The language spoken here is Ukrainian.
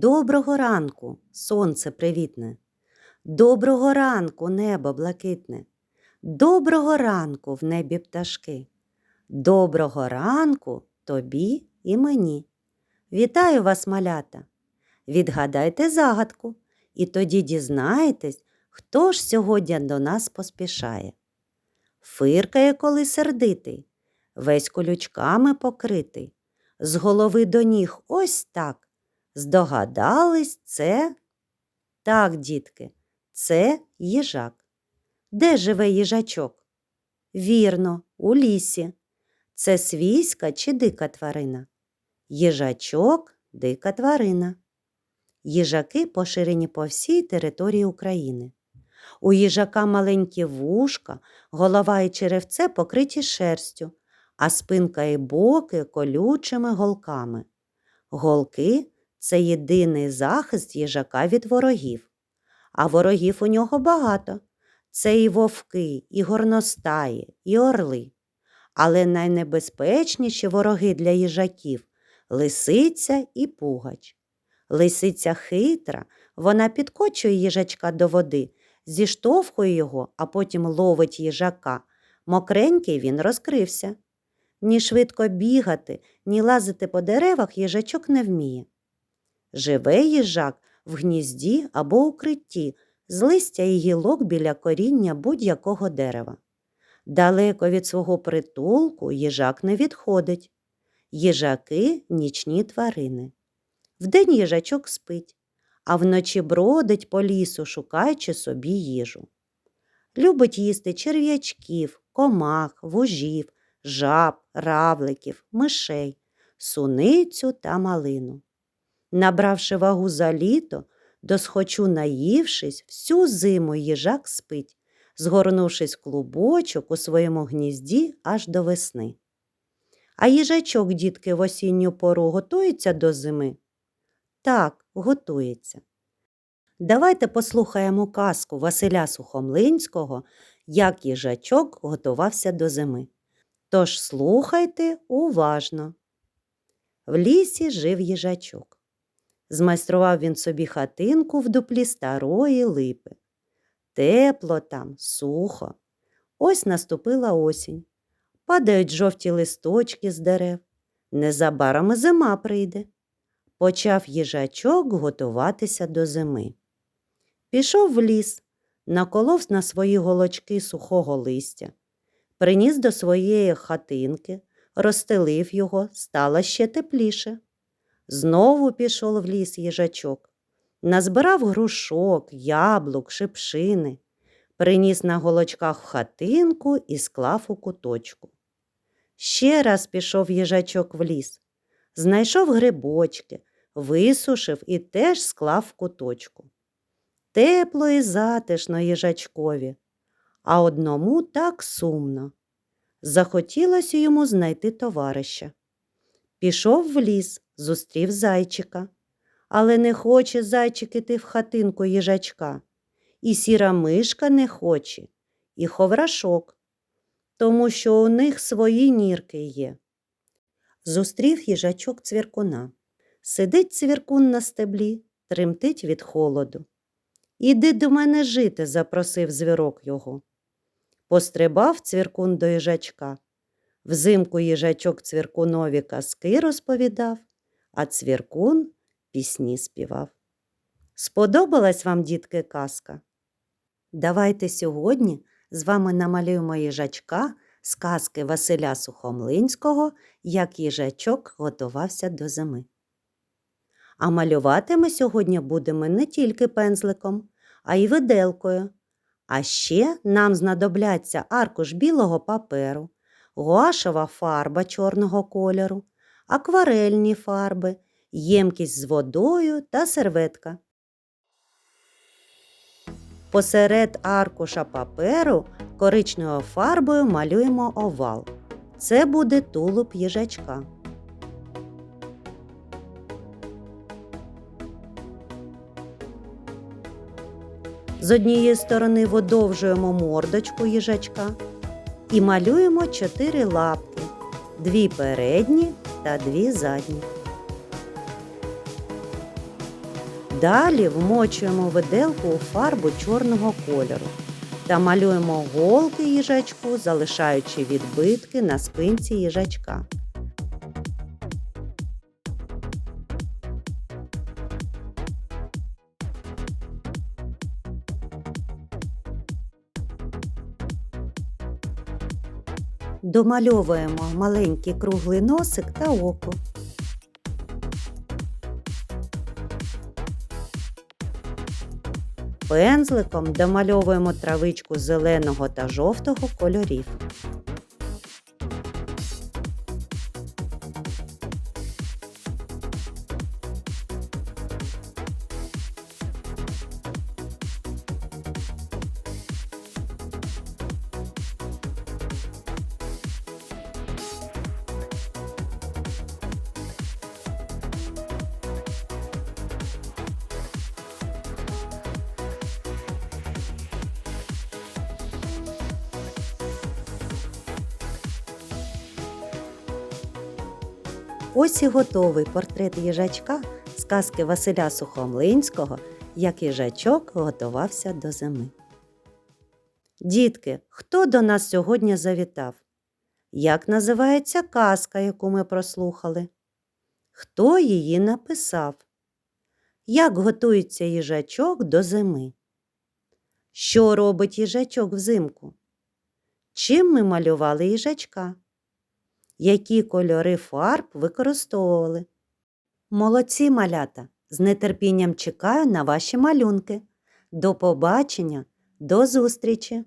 Доброго ранку, сонце привітне. Доброго ранку, небо блакитне. Доброго ранку в небі пташки. Доброго ранку тобі і мені. Вітаю вас, малята. Відгадайте загадку, і тоді дізнаєтесь, хто ж сьогодні до нас поспішає. Фиркає, коли сердитий, весь колючками покритий, з голови до ніг ось так. Здогадались, це? Так, дітки, це їжак. Де живе їжачок? Вірно, у лісі. Це свійська чи дика тварина? Їжачок дика тварина. Їжаки поширені по всій території України. У їжака маленькі вушка, голова і черевце покриті шерстю, а спинка і боки колючими голками. Голки це єдиний захист їжака від ворогів. А ворогів у нього багато. Це і вовки, і горностаї, і орли. Але найнебезпечніші вороги для їжаків лисиця і пугач. Лисиця хитра, вона підкочує їжачка до води, зіштовхує його, а потім ловить їжака. Мокренький він розкрився. Ні швидко бігати, ні лазити по деревах їжачок не вміє. Живе їжак в гнізді або укритті, з листя і гілок біля коріння будь-якого дерева. Далеко від свого притулку їжак не відходить. Їжаки нічні тварини. Вдень їжачок спить, а вночі бродить по лісу, шукаючи собі їжу. Любить їсти черв'ячків, комах, вужів, жаб, равликів, мишей, суницю та малину. Набравши вагу за літо, досхочу наївшись, всю зиму їжак спить, згорнувшись клубочок у своєму гнізді аж до весни. А їжачок, дітки, в осінню пору готується до зими? Так, готується. Давайте послухаємо казку Василя Сухомлинського, як їжачок готувався до зими. Тож слухайте уважно. В лісі жив їжачок. Змайстрував він собі хатинку в дуплі старої липи. Тепло там, сухо. Ось наступила осінь. Падають жовті листочки з дерев. Незабаром зима прийде. Почав їжачок готуватися до зими. Пішов в ліс, наколов на свої голочки сухого листя, приніс до своєї хатинки, розстелив його, стало ще тепліше. Знову пішов в ліс їжачок, назбирав грушок, яблук, шипшини, приніс на голочках в хатинку і склав у куточку. Ще раз пішов їжачок в ліс, знайшов грибочки, висушив і теж склав в куточку. Тепло і затишно їжачкові, а одному так сумно. Захотілося йому знайти товариша. Пішов в ліс, зустрів зайчика, але не хоче зайчик іти в хатинку їжачка, і сіра мишка не хоче, і ховрашок, тому що у них свої нірки є. Зустрів їжачок цвіркуна. Сидить цвіркун на стеблі, тремтить від холоду. Іди до мене жити, запросив звірок його. Пострибав цвіркун до їжачка. Взимку їжачок цвіркунові казки розповідав, а цвіркун пісні співав. Сподобалась вам, дітки, казка? Давайте сьогодні з вами намалюємо їжачка з казки Василя Сухомлинського, як їжачок готувався до зими. А малювати ми сьогодні будемо не тільки пензликом, а й виделкою. А ще нам знадобляться аркуш білого паперу, гуашева фарба чорного кольору, акварельні фарби, ємкість з водою та серветка. Посеред аркуша паперу коричневою фарбою малюємо овал. Це буде тулуб їжачка. З однієї сторони видовжуємо мордочку їжачка і малюємо чотири лапки, дві передні та дві задні. Далі вмочуємо виделку у фарбу чорного кольору та малюємо голки їжачку, залишаючи відбитки на спинці їжачка. Домальовуємо маленький круглий носик та око. Пензликом домальовуємо травичку зеленого та жовтого кольорів. Ось і готовий портрет їжачка з казки Василя Сухомлинського, як їжачок готувався до зими. Дітки, хто до нас сьогодні завітав? Як називається казка, яку ми прослухали? Хто її написав? Як готується їжачок до зими? Що робить їжачок взимку? Чим ми малювали їжачка? Які кольори фарб використовували? Молодці малята! З нетерпінням чекаю на ваші малюнки. До побачення, до зустрічі!